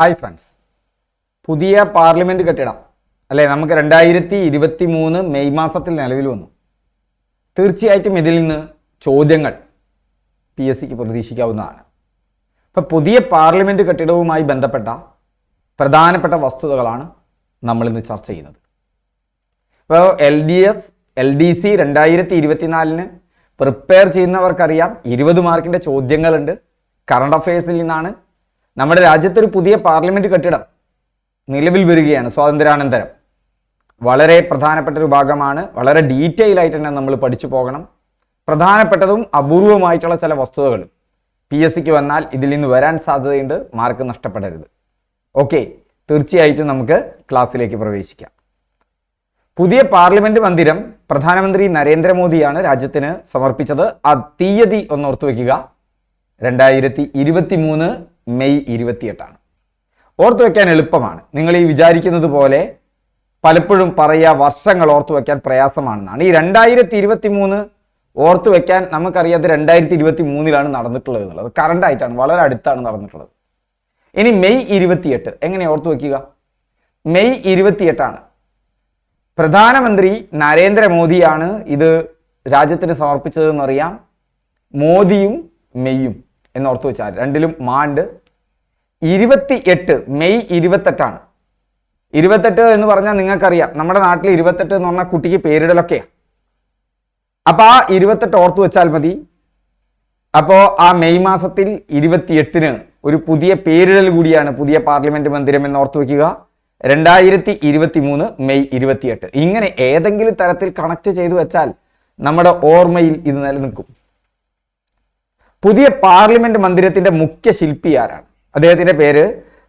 Hi friends പുതിയ parliament കെട്ടിടം അല്ലേ? നമുക്ക് രണ്ടായിരത്തി ഇരുപത്തി മൂന്ന് മെയ് മാസത്തിൽ നിലവിൽ വന്നു. തീർച്ചയായിട്ടും ഇതിൽ നിന്ന് ചോദ്യങ്ങൾ പി എസ് സിക്ക് പ്രതീക്ഷിക്കാവുന്നതാണ്. അപ്പോൾ പുതിയ പാർലമെന്റ് കെട്ടിടവുമായി ബന്ധപ്പെട്ട പ്രധാനപ്പെട്ട വസ്തുതകളാണ് നമ്മളിന്ന് ചർച്ച ചെയ്യുന്നത്. ഇപ്പോൾ L D S L D C രണ്ടായിരത്തി ഇരുപത്തിനാലിന് പ്രിപ്പയർ ചെയ്യുന്നവർക്കറിയാം ഇരുപത് മാർക്കിന്റെ ചോദ്യങ്ങളുണ്ട്. കറണ്ട് അഫയേഴ്സിൽ നിന്നാണ് നമ്മുടെ രാജ്യത്തൊരു പുതിയ പാർലമെന്റ് കെട്ടിടം നിലവിൽ വരികയാണ് സ്വാതന്ത്ര്യാനന്തരം. വളരെ പ്രധാനപ്പെട്ട ഒരു ഭാഗമാണ് വളരെ ഡീറ്റെയിൽ ആയിട്ട് തന്നെ നമ്മൾ പഠിച്ചു പോകണം. പ്രധാനപ്പെട്ടതും അപൂർവമായിട്ടുള്ള ചില വസ്തുതകൾ. പി എസ് സിക്ക് വന്നാൽ ഇതിൽ നിന്ന് വരാൻ സാധ്യതയുണ്ട് മാർക്ക് നഷ്ടപ്പെടരുത്. ഓക്കെ തീർച്ചയായിട്ടും നമുക്ക് ക്ലാസ്സിലേക്ക് പ്രവേശിക്കാം. പുതിയ പാർലമെന്റ് മന്ദിരം പ്രധാനമന്ത്രി നരേന്ദ്രമോദിയാണ് രാജ്യത്തിന് സമർപ്പിച്ചത്. ആ തീയതി ഒന്ന് ഓർത്തു വയ്ക്കുക രണ്ടായിരത്തി ഇരുപത്തി മൂന്ന് മെയ് ഇരുപത്തിയെട്ടാണ്. ഓർത്തു വയ്ക്കാൻ എളുപ്പമാണ്. നിങ്ങൾ ഈ വിചാരിക്കുന്നത് പോലെ പലപ്പോഴും പറയുക വർഷങ്ങൾ ഓർത്തു വയ്ക്കാൻ പ്രയാസമാണെന്നാണ്. ഈ രണ്ടായിരത്തി ഇരുപത്തി മൂന്ന് ഓർത്തു വയ്ക്കാൻ നമുക്കറിയാത്ത രണ്ടായിരത്തി ഇരുപത്തി മൂന്നിലാണ് നടന്നിട്ടുള്ളത് എന്നുള്ളത്. കറണ്ട് ആയിട്ടാണ് വളരെ അടുത്താണ് നടന്നിട്ടുള്ളത്. ഇനി മെയ് ഇരുപത്തിയെട്ട് എങ്ങനെ ഓർത്തു വയ്ക്കുക മെയ് ഇരുപത്തിയെട്ടാണ്. പ്രധാനമന്ത്രി നരേന്ദ്രമോദിയാണ് ഇത് രാജ്യത്തിന് സമർപ്പിച്ചതെന്നറിയാം. മോദിയും മെയ്യും എന്നോർത്ത് വെച്ചാൽ രണ്ടിലും മാണ്ട് ഇരുപത്തി എട്ട് മെയ് ഇരുപത്തെട്ടാണ്. ഇരുപത്തെട്ട് എന്ന് പറഞ്ഞാൽ നിങ്ങൾക്കറിയാം. നമ്മുടെ നാട്ടിൽ ഇരുപത്തെട്ട് എന്ന് പറഞ്ഞാൽ കുട്ടിക്ക് പേരിടലൊക്കെയാണ് അപ്പൊ ആ ഇരുപത്തെട്ട് ഓർത്തു വെച്ചാൽ മതി. അപ്പോൾ ആ മെയ് മാസത്തിൽ ഇരുപത്തിയെട്ടിന് ഒരു പുതിയ പേരിടൽ കൂടിയാണ് പുതിയ പാർലമെന്റ് മന്ദിരം എന്ന് ഓർത്തു വെക്കുക. രണ്ടായിരത്തി ഇരുപത്തി മൂന്ന് മെയ് ഇരുപത്തിയെട്ട്. ഇങ്ങനെ ഏതെങ്കിലും തരത്തിൽ കണക്ട് ചെയ്തു വെച്ചാൽ നമ്മുടെ ഓർമ്മയിൽ ഇത് നിലനിൽക്കും. പുതിയ പാർലമെന്റ് മന്ദിരത്തിന്റെ മുഖ്യ ശില്പി ആരാണ്? അദ്ദേഹത്തിന്റെ പേര്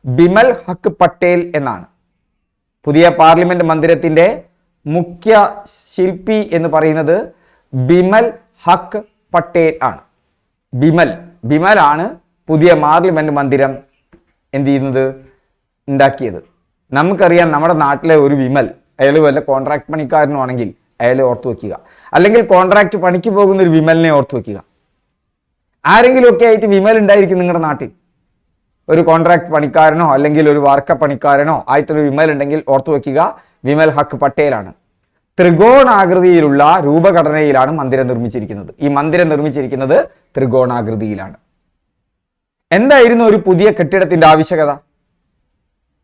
ബിമൽ ഹക്ക് പട്ടേൽ എന്നാണ്. പുതിയ പാർലമെന്റ് മന്ദിരത്തിന്റെ മുഖ്യ ശില്പി എന്ന് പറയുന്നത് ബിമൽ ഹക്ക് പട്ടേൽ ആണ്. ബിമൽ ആണ് പുതിയ പാർലമെന്റ് മന്ദിരം എന്ത് ചെയ്യുന്നത്? ഉണ്ടാക്കിയത്. നമുക്കറിയാം നമ്മുടെ നാട്ടിലെ ഒരു വിമൽ അയാൾ വല്ല കോൺട്രാക്ട് പണിക്കാരനും ആണെങ്കിൽ അയാളെ ഓർത്തു വെക്കുക. അല്ലെങ്കിൽ കോൺട്രാക്ട് പണിക്ക് പോകുന്ന ഒരു വിമലിനെ ഓർത്തു വെക്കുക. ആരെങ്കിലും ഒക്കെ ആയിട്ട് വിമൽ ഉണ്ടായിരിക്കും നിങ്ങളുടെ നാട്ടിൽ. ഒരു കോൺട്രാക്ട് പണിക്കാരനോ അല്ലെങ്കിൽ ഒരു വാർക്ക പണിക്കാരനോ ആയിട്ടൊരു വിമൽ ഉണ്ടെങ്കിൽ ഓർത്തു വയ്ക്കുക വിമൽ ഹക്ക് പട്ടേലാണ്. ത്രികോണാകൃതിയിലുള്ള രൂപഘടനയിലാണ് മന്ദിരം നിർമ്മിച്ചിരിക്കുന്നത്. ഈ മന്ദിരം നിർമ്മിച്ചിരിക്കുന്നത് ത്രികോണാകൃതിയിലാണ്. എന്തായിരുന്നു ഒരു പുതിയ കെട്ടിടത്തിന്റെ ആവശ്യകത?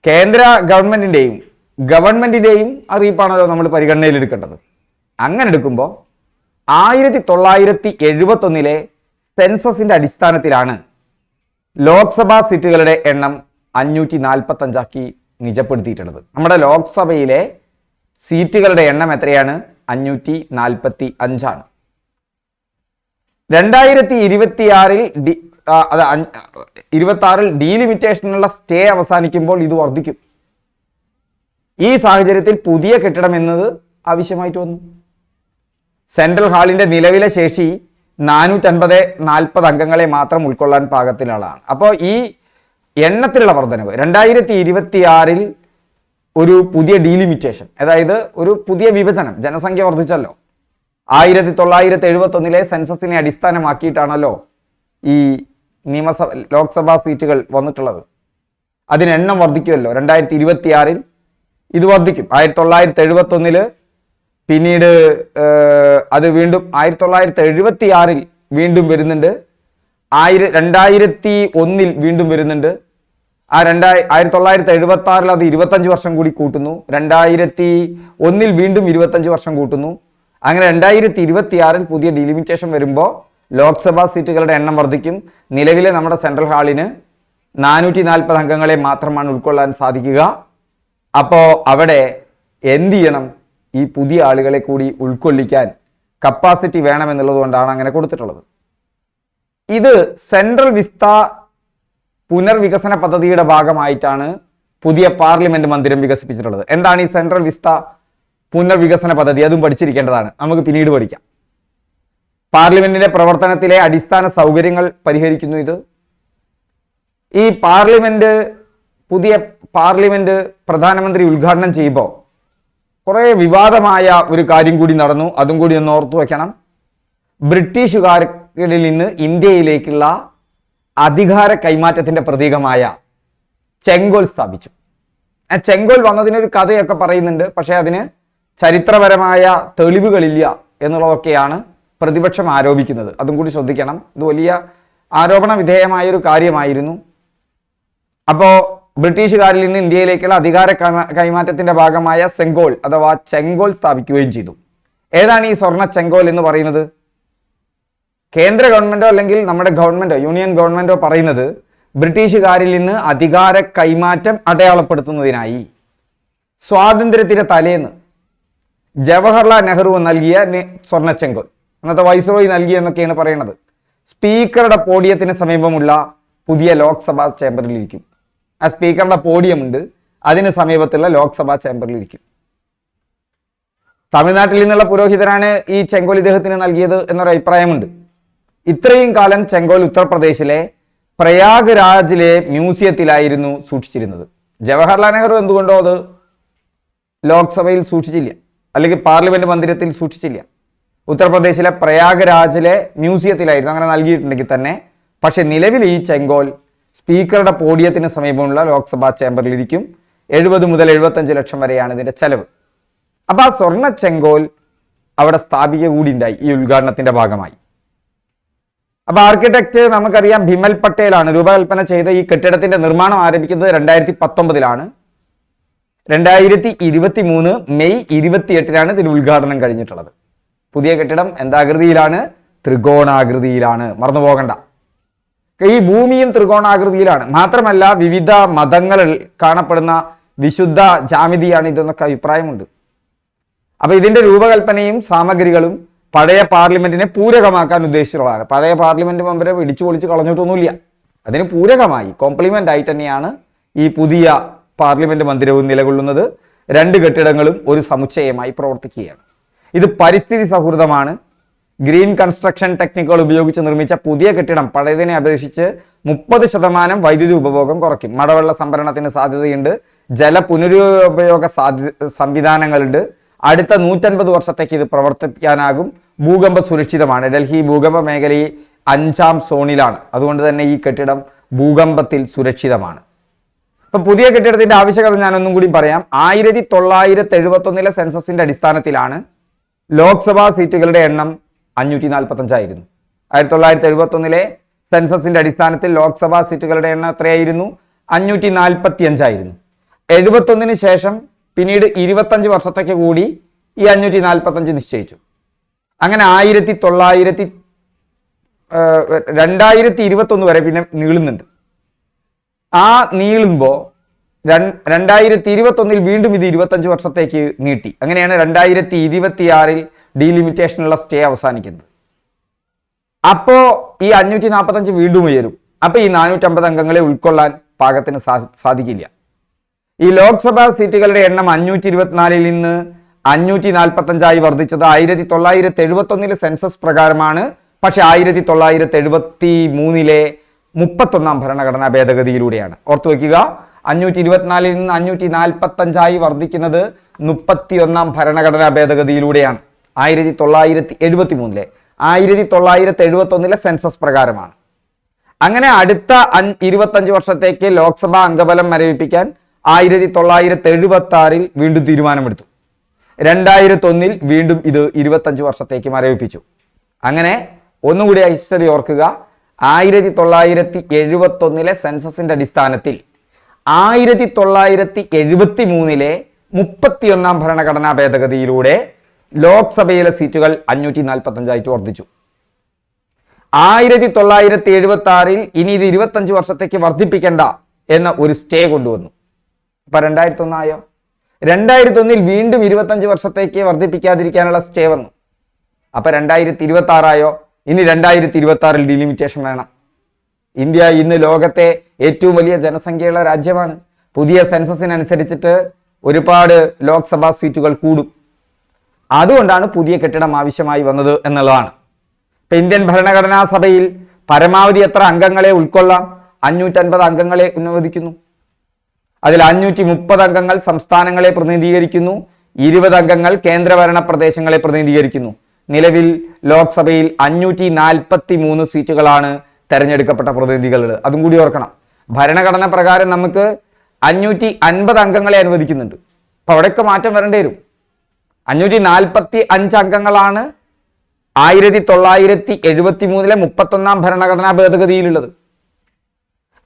കേന്ദ്ര ഗവൺമെന്റിന്റെയും ഗവൺമെന്റിന്റെയും അറിയിപ്പാണല്ലോ നമ്മൾ പരിഗണനയിൽ എടുക്കേണ്ടത്. അങ്ങനെ എടുക്കുമ്പോൾ ആയിരത്തി തൊള്ളായിരത്തി എഴുപത്തി ഒന്നിലെ സെൻസസിന്റെ അടിസ്ഥാനത്തിലാണ് ലോക്സഭാ സീറ്റുകളുടെ എണ്ണം അഞ്ഞൂറ്റി നാൽപ്പത്തി അഞ്ചാക്കി നിജപ്പെടുത്തിയിട്ടുള്ളത്. നമ്മുടെ ലോക്സഭയിലെ സീറ്റുകളുടെ എണ്ണം എത്രയാണ്? അഞ്ഞൂറ്റി നാൽപ്പത്തി അഞ്ചാണ് രണ്ടായിരത്തി ഇരുപത്തിയാറിൽ ഡി അത് ഇരുപത്തി ആറിൽ ഡീലിമിറ്റേഷനുള്ള സ്റ്റേ അവസാനിക്കുമ്പോൾ ഇത് വർദ്ധിക്കും. ഈ സാഹചര്യത്തിൽ പുതിയ കെട്ടിടം എന്നത് ആവശ്യമായിട്ട് വന്നു. സെൻട്രൽ ഹാളിന്റെ നിലവിലെ ശേഷി നാനൂറ്റൻപത് നാൽപ്പത് അംഗങ്ങളെ മാത്രം ഉൾക്കൊള്ളാൻ പാകത്തിലുള്ളതാണ് അപ്പോൾ ഈ എണ്ണത്തിലുള്ള വർധനവ് രണ്ടായിരത്തി ഇരുപത്തിയാറിൽ ഒരു പുതിയ ഡീലിമിറ്റേഷൻ അതായത് ഒരു പുതിയ വിഭജനം ജനസംഖ്യ വർദ്ധിച്ചല്ലോ. ആയിരത്തി തൊള്ളായിരത്തി എഴുപത്തി ഒന്നിലെ സെൻസസിനെ അടിസ്ഥാനമാക്കിയിട്ടാണല്ലോ ഈ നിയമസഭ ലോക്സഭാ സീറ്റുകൾ വന്നിട്ടുള്ളത്. അതിന് എണ്ണം വർദ്ധിക്കുമല്ലോ. രണ്ടായിരത്തി ഇരുപത്തിയാറിൽ ഇത് വർദ്ധിക്കും. ആയിരത്തി തൊള്ളായിരത്തി എഴുപത്തി ഒന്നിൽ പിന്നീട് അത് വീണ്ടും ആയിരത്തി തൊള്ളായിരത്തി എഴുപത്തി ആറിൽ വീണ്ടും വരുന്നുണ്ട്. ആയിര രണ്ടായിരത്തി ഒന്നിൽ വീണ്ടും വരുന്നുണ്ട്. ആ രണ്ടായി ആയിരത്തി തൊള്ളായിരത്തി എഴുപത്തി ആറിൽ അത് ഇരുപത്തഞ്ച് വർഷം കൂടി കൂട്ടുന്നു. രണ്ടായിരത്തി ഒന്നിൽ വീണ്ടും ഇരുപത്തഞ്ച് വർഷം കൂട്ടുന്നു. അങ്ങനെ രണ്ടായിരത്തി ഇരുപത്തി ആറിൽ പുതിയ ഡിലിമിറ്റേഷൻ വരുമ്പോൾ ലോക്സഭാ സീറ്റുകളുടെ എണ്ണം വർദ്ധിക്കും. നിലവിലെ നമ്മുടെ സെൻട്രൽ ഹാളിന് നാനൂറ്റി നാൽപ്പത് അംഗങ്ങളെ മാത്രമാണ് ഉൾക്കൊള്ളാൻ സാധിക്കുക. അപ്പോൾ അവിടെ എന്ത് ചെയ്യണം? ഈ പുതിയ ആളുകളെ കൂടി ഉൾക്കൊള്ളിക്കാൻ കപ്പാസിറ്റി വേണമെന്നുള്ളത് കൊണ്ടാണ് അങ്ങനെ കൊടുത്തിട്ടുള്ളത്. ഇത് സെൻട്രൽ വിസ്ത പുനർവികസന പദ്ധതിയുടെ ഭാഗമായിട്ടാണ് പുതിയ പാർലമെന്റ് മന്ദിരം വികസിപ്പിച്ചിട്ടുള്ളത്. എന്താണ് ഈ സെൻട്രൽ വിസ്ത പുനർവികസന പദ്ധതി? അതും പഠിച്ചിരിക്കേണ്ടതാണ്. നമുക്ക് പിന്നീട് പഠിക്കാം. പാർലമെന്റിന്റെ പ്രവർത്തനത്തിലെ അടിസ്ഥാന സൗകര്യങ്ങൾ പരിഹരിക്കുന്നു ഇത്. ഈ പാർലമെന്റ് പുതിയ പാർലമെന്റ് പ്രധാനമന്ത്രി ഉദ്ഘാടനം ചെയ്യുമ്പോൾ കുറേ വിവാദമായ ഒരു കാര്യം കൂടി നടന്നു. അതും കൂടി ഒന്ന് ഓർത്തു വയ്ക്കണം ബ്രിട്ടീഷുകാരിൽ നിന്ന് ഇന്ത്യയിലേക്കുള്ള അധികാര കൈമാറ്റത്തിന്റെ പ്രതീകമായ ചെങ്കോൽ സ്ഥാപിച്ചു. ആ ചെങ്കോൽ വന്നതിനൊരു കഥയൊക്കെ പറയുന്നുണ്ട്. പക്ഷേ അതിന് ചരിത്രപരമായ തെളിവുകളില്ല എന്നുള്ളതൊക്കെയാണ് പ്രതിപക്ഷം ആരോപിക്കുന്നത്. അതും കൂടി ശ്രദ്ധിക്കണം. ഇത് വലിയ ആരോപണ വിധേയമായ ഒരു കാര്യമായിരുന്നു. അപ്പോ ബ്രിട്ടീഷുകാരിൽ നിന്ന് ഇന്ത്യയിലേക്കുള്ള അധികാര കൈമാറ്റത്തിന്റെ ഭാഗമായ സെങ്കോൾ അഥവാ ചെങ്കോൽ സ്ഥാപിക്കുകയും ചെയ്തു. ഏതാണ് ഈ സ്വർണ ചെങ്കോൽ എന്ന് പറയുന്നത്? കേന്ദ്ര ഗവൺമെന്റോ അല്ലെങ്കിൽ നമ്മുടെ ഗവൺമെന്റോ യൂണിയൻ ഗവൺമെന്റോ പറയുന്നത് ബ്രിട്ടീഷുകാരിൽ നിന്ന് അധികാര കൈമാറ്റം അടയാളപ്പെടുത്തുന്നതിനായി സ്വാതന്ത്ര്യത്തിന്റെ തലേന്ന് ജവഹർലാൽ നെഹ്റു നൽകിയ സ്വർണ ചെങ്കോൽ. അന്നത്തെ വൈസ്രോയി നൽകി എന്നൊക്കെയാണ് പറയുന്നത് സ്പീക്കറുടെ പോഡിയത്തിന് സമീപമുള്ള പുതിയ ലോക്സഭാ ചേംബറിൽ ഇരിക്കും ആ സ്പീക്കറുടെ പോഡിയം ഉണ്ട് അതിന് സമീപത്തുള്ള ലോക്സഭാ ചേംബറിൽ ഇരിക്കും. തമിഴ്നാട്ടിൽ നിന്നുള്ള പുരോഹിതരാണ് ഈ ചെങ്കോൽ ഇദ്ദേഹത്തിന് നൽകിയത് എന്നൊരു അഭിപ്രായമുണ്ട്. ഇത്രയും കാലം ചെങ്കോൽ ഉത്തർപ്രദേശിലെ പ്രയാഗ് രാജിലെ മ്യൂസിയത്തിലായിരുന്നു സൂക്ഷിച്ചിരുന്നത്. ജവഹർലാൽ നെഹ്റു എന്തുകൊണ്ടോ അത് ലോക്സഭയിൽ സൂക്ഷിച്ചില്ല. അല്ലെങ്കിൽ പാർലമെന്റ് മന്ദിരത്തിൽ സൂക്ഷിച്ചില്ല. ഉത്തർപ്രദേശിലെ പ്രയാഗ് രാജിലെ മ്യൂസിയത്തിലായിരുന്നു അങ്ങനെ നൽകിയിട്ടുണ്ടെങ്കിൽ തന്നെ. പക്ഷെ നിലവിൽ ഈ ചെങ്കോൽ സ്പീക്കറുടെ പോഡിയത്തിന് സമീപമുള്ള ലോക്സഭാ ചേംബറിലിരിക്കും. എഴുപത് മുതൽ എഴുപത്തഞ്ച് ലക്ഷം വരെയാണ് ഇതിന്റെ ചെലവ്. അപ്പൊ ആ സ്വർണ ചെങ്കോൽ അവിടെ സ്ഥാപിക്കുക കൂടി ഉണ്ടായി ഈ ഉദ്ഘാടനത്തിന്റെ ഭാഗമായി. അപ്പൊ ആർക്കിടെക്ട് നമുക്കറിയാം ഭിമൽ പട്ടേലാണ് രൂപകൽപ്പന ചെയ്ത ഈ കെട്ടിടത്തിന്റെ നിർമ്മാണം ആരംഭിക്കുന്നത് രണ്ടായിരത്തി പത്തൊമ്പതിലാണ് രണ്ടായിരത്തി ഇരുപത്തി മൂന്ന് മെയ് ഇരുപത്തിയെട്ടിനാണ് ഇതിന് ഉദ്ഘാടനം കഴിഞ്ഞിട്ടുള്ളത്. പുതിയ കെട്ടിടം എന്താകൃതിയിലാണ്? ത്രികോണാകൃതിയിലാണ്. മറന്നു പോകണ്ട ഈ ഭൂമിയും ത്രികോണാകൃതിയിലാണ്. മാത്രമല്ല വിവിധ മതങ്ങളിൽ കാണപ്പെടുന്ന വിശുദ്ധ ജാമിതിയാണ് ഇതെന്നൊക്കെ അഭിപ്രായമുണ്ട്. അപ്പൊ ഇതിന്റെ രൂപകൽപ്പനയും സാമഗ്രികളും പഴയ പാർലമെന്റിനെ പൂരകമാക്കാൻ ഉദ്ദേശിച്ചുള്ളതാണ് പഴയ പാർലമെന്റ് മെമ്പറെ ഇടിച്ചു പൊളിച്ച് കളഞ്ഞിട്ടൊന്നുമില്ല. അതിന് പൂരകമായി കോംപ്ലിമെന്റ് ആയി തന്നെയാണ് ഈ പുതിയ പാർലമെന്റ് മന്ദിരവും നിലകൊള്ളുന്നത്. രണ്ട് കെട്ടിടങ്ങളും ഒരു സമുച്ചയമായി പ്രവർത്തിക്കുകയാണ്. ഇത് പരിസ്ഥിതി സൗഹൃദമാണ്. ഗ്രീൻ കൺസ്ട്രക്ഷൻ ടെക്നിക്കുകൾ ഉപയോഗിച്ച് നിർമ്മിച്ച പുതിയ കെട്ടിടം പഴയതിനെ അപേക്ഷിച്ച് മുപ്പത് ശതമാനം വൈദ്യുതി ഉപഭോഗം കുറയ്ക്കും. മഴവെള്ള സംഭരണത്തിന് സാധ്യതയുണ്ട്. ജല പുനരുപയോഗ സാധ്യ സംവിധാനങ്ങളുണ്ട്. അടുത്ത നൂറ്റൻപത് വർഷത്തേക്ക് ഇത് പ്രവർത്തിപ്പിക്കാനാകും. ഭൂകമ്പ സുരക്ഷിതമാണ്. ഡൽഹി ഭൂകമ്പ മേഖലയിൽ അഞ്ചാം സോണിലാണ്. അതുകൊണ്ട് തന്നെ ഈ കെട്ടിടം ഭൂകമ്പത്തിൽ സുരക്ഷിതമാണ്. ഇപ്പൊ പുതിയ കെട്ടിടത്തിന്റെ ആവശ്യകത ഞാനൊന്നും കൂടി പറയാം. ആയിരത്തി തൊള്ളായിരത്തി എഴുപത്തി ഒന്നിലെ സെൻസസിന്റെ അടിസ്ഥാനത്തിലാണ് ലോക്സഭാ സീറ്റുകളുടെ എണ്ണം അഞ്ഞൂറ്റി നാൽപ്പത്തഞ്ചായിരുന്നു ആയിരത്തി തൊള്ളായിരത്തി എഴുപത്തി ഒന്നിലെ സെൻസസിന്റെ അടിസ്ഥാനത്തിൽ ലോക്സഭാ സീറ്റുകളുടെ എണ്ണം എത്രയായിരുന്നു? അഞ്ഞൂറ്റി നാൽപ്പത്തി അഞ്ചായിരുന്നു എഴുപത്തൊന്നിന് ശേഷം പിന്നീട് ഇരുപത്തഞ്ച് വർഷത്തേക്ക് കൂടി ഈ അഞ്ഞൂറ്റി നാൽപ്പത്തി അഞ്ച് നിശ്ചയിച്ചു. അങ്ങനെ ആയിരത്തി തൊള്ളായിരത്തി രണ്ടായിരത്തി ഇരുപത്തൊന്ന് വരെ പിന്നെ നീളുന്നുണ്ട്. ആ നീളുമ്പോൾ രണ്ടായിരത്തി ഇരുപത്തൊന്നിൽ വീണ്ടും ഇത് ഇരുപത്തഞ്ച് വർഷത്തേക്ക് നീട്ടി. അങ്ങനെയാണ് രണ്ടായിരത്തി ഇരുപത്തിയാറിൽ ഡീലിമിറ്റേഷനുള്ള സ്റ്റേ അവസാനിക്കുന്നത്. അപ്പോ ഈ അഞ്ഞൂറ്റി നാൽപ്പത്തഞ്ച് വീണ്ടും ഉയരും. അപ്പൊ ഈ നാനൂറ്റമ്പത് അംഗങ്ങളെ ഉൾക്കൊള്ളാൻ പാകത്തിന് സാധിക്കില്ല. ഈ ലോക്സഭാ സീറ്റുകളുടെ എണ്ണം അഞ്ഞൂറ്റി ഇരുപത്തിനാലിൽ നിന്ന് അഞ്ഞൂറ്റി നാൽപ്പത്തഞ്ചായി വർദ്ധിച്ചത് ആയിരത്തി തൊള്ളായിരത്തി എഴുപത്തി ഒന്നിലെ സെൻസസ് പ്രകാരമാണ്. പക്ഷെ ആയിരത്തി തൊള്ളായിരത്തി എഴുപത്തി മൂന്നിലെ മുപ്പത്തൊന്നാം ഭരണഘടനാ ഭേദഗതിയിലൂടെയാണ്. ഓർത്തു വയ്ക്കുക അഞ്ഞൂറ്റി ഇരുപത്തിനാലിൽ നിന്ന് അഞ്ഞൂറ്റി നാൽപ്പത്തഞ്ചായി വർദ്ധിക്കുന്നത് മുപ്പത്തി ഒന്നാം ഭരണഘടനാ ഭേദഗതിയിലൂടെയാണ്. ആയിരത്തി തൊള്ളായിരത്തി എഴുപത്തി മൂന്നിലെ ആയിരത്തി തൊള്ളായിരത്തി എഴുപത്തി ഒന്നിലെ സെൻസസ് പ്രകാരമാണ്. അങ്ങനെ അടുത്ത ഇരുപത്തഞ്ച് വർഷത്തേക്ക് ലോക്സഭാ അംഗബലം മരവിപ്പിക്കാൻ ആയിരത്തി തൊള്ളായിരത്തി എഴുപത്തി ആറിൽ വീണ്ടും തീരുമാനമെടുത്തു. രണ്ടായിരത്തി ഒന്നിൽ വീണ്ടും ഇത് ഇരുപത്തഞ്ച് വർഷത്തേക്ക് മരവിപ്പിച്ചു. അങ്ങനെ ഒന്നുകൂടി ഹിസ്റ്ററി ഓർക്കുക ആയിരത്തി തൊള്ളായിരത്തി എഴുപത്തി ഒന്നിലെ സെൻസസിന്റെ അടിസ്ഥാനത്തിൽ ആയിരത്തി തൊള്ളായിരത്തി എഴുപത്തി മൂന്നിലെ മുപ്പത്തിയൊന്നാം ഭരണഘടനാ ഭേദഗതിയിലൂടെ ലോക്സഭയിലെ സീറ്റുകൾ അഞ്ഞൂറ്റി നാൽപ്പത്തി അഞ്ചായിട്ട് വർദ്ധിച്ചു. ആയിരത്തി തൊള്ളായിരത്തി എഴുപത്തി ആറിൽ ഇനി ഇത് ഇരുപത്തഞ്ച് വർഷത്തേക്ക് വർദ്ധിപ്പിക്കേണ്ട എന്ന ഒരു സ്റ്റേ കൊണ്ടുവന്നു. അപ്പൊ രണ്ടായിരത്തി ഒന്നായോ രണ്ടായിരത്തി ഒന്നിൽ വീണ്ടും ഇരുപത്തഞ്ച് വർഷത്തേക്ക് വർദ്ധിപ്പിക്കാതിരിക്കാനുള്ള സ്റ്റേ വന്നു. അപ്പൊ രണ്ടായിരത്തി ഇരുപത്തി ആറായോ ഇനി രണ്ടായിരത്തി ഇരുപത്തി ആറിൽ ഡിലിമിറ്റേഷൻ വേണം. ഇന്ത്യ ഇന്ന് ലോകത്തെ ഏറ്റവും വലിയ ജനസംഖ്യയുള്ള രാജ്യമാണ്. പുതിയ സെൻസസിനനുസരിച്ചിട്ട് ഒരുപാട് ലോക്സഭാ സീറ്റുകൾ കൂടും. അതുകൊണ്ടാണ് പുതിയ കെട്ടിടം ആവശ്യമായി വന്നത് എന്നുള്ളതാണ്. ഇപ്പൊ ഇന്ത്യൻ ഭരണഘടനാ സഭയിൽ പരമാവധി എത്ര അംഗങ്ങളെ ഉൾക്കൊള്ളാം? അഞ്ഞൂറ്റൻപത് അംഗങ്ങളെ അനുവദിക്കുന്നു. അതിൽ അഞ്ഞൂറ്റി മുപ്പത് അംഗങ്ങൾ സംസ്ഥാനങ്ങളെ പ്രതിനിധീകരിക്കുന്നു. ഇരുപത് അംഗങ്ങൾ കേന്ദ്രഭരണ പ്രദേശങ്ങളെ പ്രതിനിധീകരിക്കുന്നു. നിലവിൽ ലോക്സഭയിൽ അഞ്ഞൂറ്റി നാൽപ്പത്തി മൂന്ന് സീറ്റുകളാണ് തെരഞ്ഞെടുക്കപ്പെട്ട പ്രതിനിധികൾ അതും കൂടി ഓർക്കണം. ഭരണഘടന പ്രകാരം നമുക്ക് അഞ്ഞൂറ്റി അൻപത് അംഗങ്ങളെ അനുവദിക്കുന്നുണ്ട്. അപ്പൊ അവിടെയൊക്കെ മാറ്റം വരേണ്ടി വരും. അഞ്ഞൂറ്റി നാൽപ്പത്തി അഞ്ച് അംഗങ്ങളാണ് ആയിരത്തി തൊള്ളായിരത്തി എഴുപത്തി മൂന്നിലെ മുപ്പത്തൊന്നാം ഭരണഘടനാ ഭേദഗതിയിലുള്ളത്.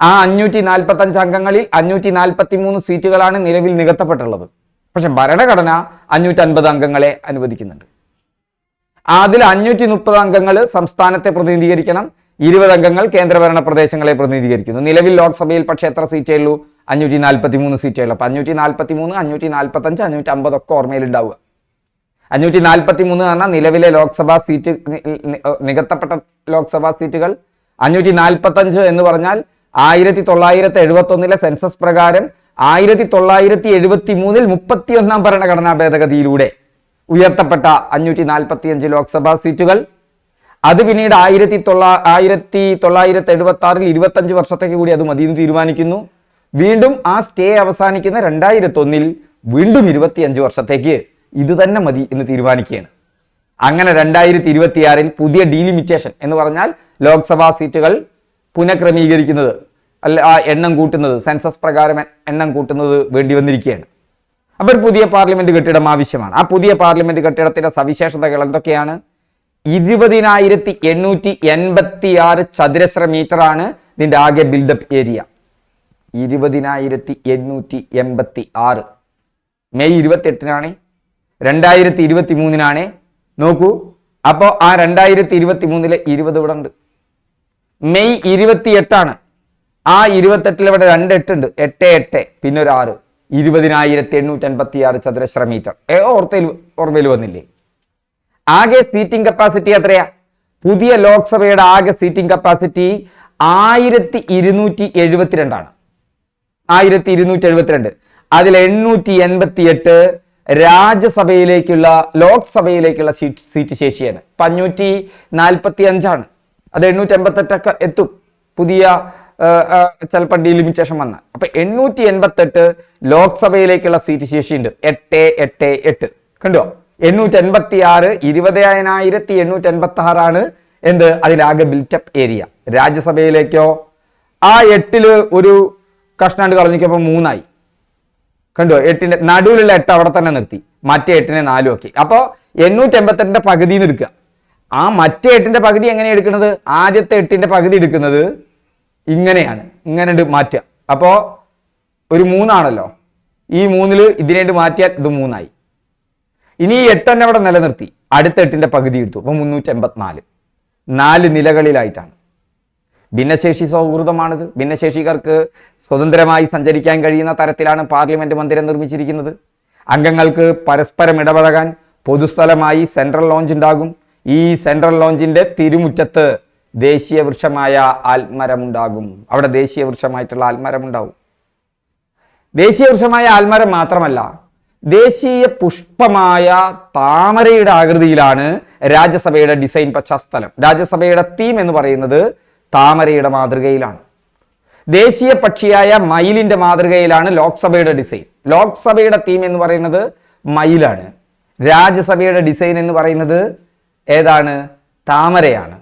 ആ അഞ്ഞൂറ്റി നാൽപ്പത്തി അഞ്ച് അംഗങ്ങളിൽ അഞ്ഞൂറ്റി നാൽപ്പത്തി മൂന്ന് സീറ്റുകളാണ് നിലവിൽ നികത്തപ്പെട്ടുള്ളത്. പക്ഷെ ഭരണഘടന അഞ്ഞൂറ്റി അൻപത് അംഗങ്ങളെ അനുവദിക്കുന്നുണ്ട്. അതിൽ അഞ്ഞൂറ്റി മുപ്പത് അംഗങ്ങൾ സംസ്ഥാനത്തെ പ്രതിനിധീകരിക്കണം. ഇരുപത് അംഗങ്ങൾ കേന്ദ്രഭരണ പ്രദേശങ്ങളെ പ്രതിനിധീകരിക്കുന്നു. നിലവിൽ ലോക്സഭയിൽ പക്ഷേ എത്ര സീറ്റേ ഉള്ളൂ? അഞ്ഞൂറ്റി നാൽപ്പത്തി മൂന്ന് സീറ്റേ ഉള്ളൂ. അപ്പൊ അഞ്ഞൂറ്റി നാൽപ്പത്തി മൂന്ന് അഞ്ഞൂറ്റി നാൽപ്പത്തി അഞ്ച് അഞ്ഞൂറ്റി അമ്പതൊക്കെ ഓർമ്മയിൽ ഓർമ്മയിലുണ്ടാവുക. അഞ്ഞൂറ്റി നാൽപ്പത്തി മൂന്ന് എന്ന് പറഞ്ഞാൽ നിലവിലെ ലോക്സഭാ സീറ്റ് നികത്തപ്പെട്ട ലോക്സഭാ സീറ്റുകൾ അഞ്ഞൂറ്റി നാൽപ്പത്തി അഞ്ച് എന്ന് പറഞ്ഞാൽ ആയിരത്തി തൊള്ളായിരത്തി എഴുപത്തി ഒന്നിലെ സെൻസസ് പ്രകാരം ആയിരത്തി തൊള്ളായിരത്തി എഴുപത്തി മൂന്നിൽ മുപ്പത്തി ഒന്നാം ഭരണഘടനാ ഭേദഗതിയിലൂടെ ഉയർത്തപ്പെട്ട അഞ്ഞൂറ്റി നാൽപ്പത്തി അഞ്ച് ലോക്സഭാ സീറ്റുകൾ. അത് പിന്നീട് ആയിരത്തി തൊള്ളാ ആയിരത്തി തൊള്ളായിരത്തി എഴുപത്തി ആറിൽ ഇരുപത്തഞ്ച് വർഷത്തേക്ക് കൂടി അത് മതിയെന്ന് തീരുമാനിക്കുന്നു. വീണ്ടും ആ സ്റ്റേ അവസാനിക്കുന്ന രണ്ടായിരത്തി ഒന്നിൽ വീണ്ടും ഇരുപത്തിയഞ്ച് വർഷത്തേക്ക്. ഇത് തന്നെ മതി എന്ന് തീരുമാനിക്കുകയാണ്. അങ്ങനെ രണ്ടായിരത്തി ഇരുപത്തിയാറിൽ പുതിയ ഡീലിമിറ്റേഷൻ എന്ന് പറഞ്ഞാൽ ലോക്സഭാ സീറ്റുകൾ പുനഃക്രമീകരിക്കുന്നത് അല്ല ആ എണ്ണം കൂട്ടുന്നത് സെൻസസ് പ്രകാരം എണ്ണം കൂട്ടുന്നത് വേണ്ടി വന്നിരിക്കുകയാണ്. അപ്പോൾ പുതിയ പാർലമെന്റ് കെട്ടിടം ആവശ്യമാണ്. ആ പുതിയ പാർലമെന്റ് കെട്ടിടത്തിന്റെ സവിശേഷതകൾ എന്തൊക്കെയാണ്? ഇരുപതിനായിരത്തി എണ്ണൂറ്റി എൺപത്തി ആറ് ചതുരശ്ര മീറ്റർ ആണ് ഇതിന്റെ ആകെ ബിൽഡപ്പ് ഏരിയ ഇരുപതിനായിരത്തി എണ്ണൂറ്റി എൺപത്തി ആറ് മെയ് ഇരുപത്തി എട്ടിനാണ് രണ്ടായിരത്തി ഇരുപത്തി മൂന്നിനാണ് നോക്കൂ അപ്പോൾ ആ രണ്ടായിരത്തി ഇരുപത്തി മൂന്നിലെ ഇരുപത് ഇവിടെ ഉണ്ട്. മെയ് ഇരുപത്തി എട്ടാണ് ആ ഇരുപത്തെട്ടിൽ ഇവിടെ രണ്ട് എട്ടുണ്ട് എട്ട് എട്ട് പിന്നെ ഒരു ആറ്. ഇരുപതിനായിരത്തി എണ്ണൂറ്റി അൻപത്തി ആറ് ചതുരശ്ര മീറ്റർ. ഏ ഓർത്തയിൽ ഓർമ്മയിൽ വന്നില്ലേ? ആകെ സീറ്റിംഗ് കപ്പാസിറ്റി എത്രയാ? പുതിയ ലോക്സഭയുടെ ആകെ സീറ്റിംഗ് കപ്പാസിറ്റി ആയിരത്തി ഇരുന്നൂറ്റി എഴുപത്തിരണ്ടാണ് ആയിരത്തി ഇരുന്നൂറ്റി എഴുപത്തിരണ്ട് അതിൽ എണ്ണൂറ്റി എൺപത്തി എട്ട് രാജ്യസഭയിലേക്കുള്ള ലോക്സഭയിലേക്കുള്ള സീറ്റ് സീറ്റ് ശേഷിയാണ്. ഇപ്പം അഞ്ഞൂറ്റി നാൽപ്പത്തി അഞ്ചാണ് അത് എണ്ണൂറ്റി എൺപത്തെട്ടൊക്കെ എത്തും. പുതിയ ചിലപ്പോൾ ഡീലിമിറ്റേഷൻ വന്ന. അപ്പൊ എണ്ണൂറ്റി എൺപത്തെട്ട് ലോക്സഭയിലേക്കുള്ള സീറ്റ് ശേഷിയുണ്ട്. എട്ട് എട്ട് എട്ട്. കണ്ടോ? എണ്ണൂറ്റി എൺപത്തി ആറ് ഇരുപതിനായിരത്തി എണ്ണൂറ്റി എൺപത്തി ആറാണ് എന്ത്? അതിലാകെ ബിൽറ്റപ്പ് ഏരിയ രാജ്യസഭയിലേക്കോ? ആ എട്ടിൽ ഒരു കഷ്ണാണ്ട് കളഞ്ഞിക്കപ്പോൾ മൂന്നായി. കണ്ടോ എട്ടിന്റെ നടുവിലുള്ള എട്ട് അവിടെ തന്നെ നിർത്തി. മറ്റേ എട്ടിനെ നാലും ആക്കി. അപ്പോൾ എണ്ണൂറ്റി എൺപത്തെട്ടിന്റെ പകുതിന്ന് എടുക്കുക. ആ മറ്റേ എട്ടിന്റെ പകുതി എങ്ങനെ എടുക്കുന്നത്? ആദ്യത്തെ എട്ടിന്റെ പകുതി എടുക്കുന്നത് ഇങ്ങനെയാണ്. ഇങ്ങനെ മാറ്റുക. അപ്പോൾ ഒരു മൂന്നാണല്ലോ. ഈ മൂന്നിൽ ഇതിനായിട്ട് മാറ്റിയാൽ ഇത് മൂന്നായി. ഇനി ഈ എട്ടെന്നെ അവിടെ നിലനിർത്തി. അടുത്ത എട്ടിന്റെ പകുതി എടുത്തു. അപ്പൊ മുന്നൂറ്റി എൺപത്തിനാല് നാല് നിലകളിലായിട്ടാണ്. ഭിന്നശേഷി സൗഹൃദമാണിത്. ഭിന്നശേഷികർക്ക് സ്വതന്ത്രമായി സഞ്ചരിക്കാൻ കഴിയുന്ന തരത്തിലാണ് പാർലമെന്റ് മന്ദിരം നിർമ്മിച്ചിരിക്കുന്നത്. അംഗങ്ങൾക്ക് പരസ്പരം ഇടപഴകാൻ പൊതുസ്ഥലമായി സെൻട്രൽ ലോഞ്ച് ഉണ്ടാകും ഈ സെൻട്രൽ ലോഞ്ചിന്റെ തിരുമുറ്റത്ത് ദേശീയ വൃക്ഷമായ ആൽമരമുണ്ടാകും. അവിടെ ദേശീയ വൃക്ഷമായിട്ടുള്ള ആൽമരമുണ്ടാവും. ദേശീയ വൃക്ഷമായ ആൽമരം മാത്രമല്ല ദേശീയ പുഷ്പമായ താമരയുടെ ആകൃതിയിലാണ് രാജ്യസഭയുടെ ഡിസൈൻ പശ്ചാത്തലം. രാജ്യസഭയുടെ തീം എന്ന് പറയുന്നത് താമരയുടെ മാതൃകയിലാണ്. ദേശീയ പക്ഷിയായ മയിലിന്റെ മാതൃകയിലാണ് ലോക്സഭയുടെ ഡിസൈൻ ലോക്സഭയുടെ തീം എന്ന് പറയുന്നത് മയിലാണ്. രാജ്യസഭയുടെ ഡിസൈൻ എന്ന് പറയുന്നത് ഏതാണ്? താമരയാണ്.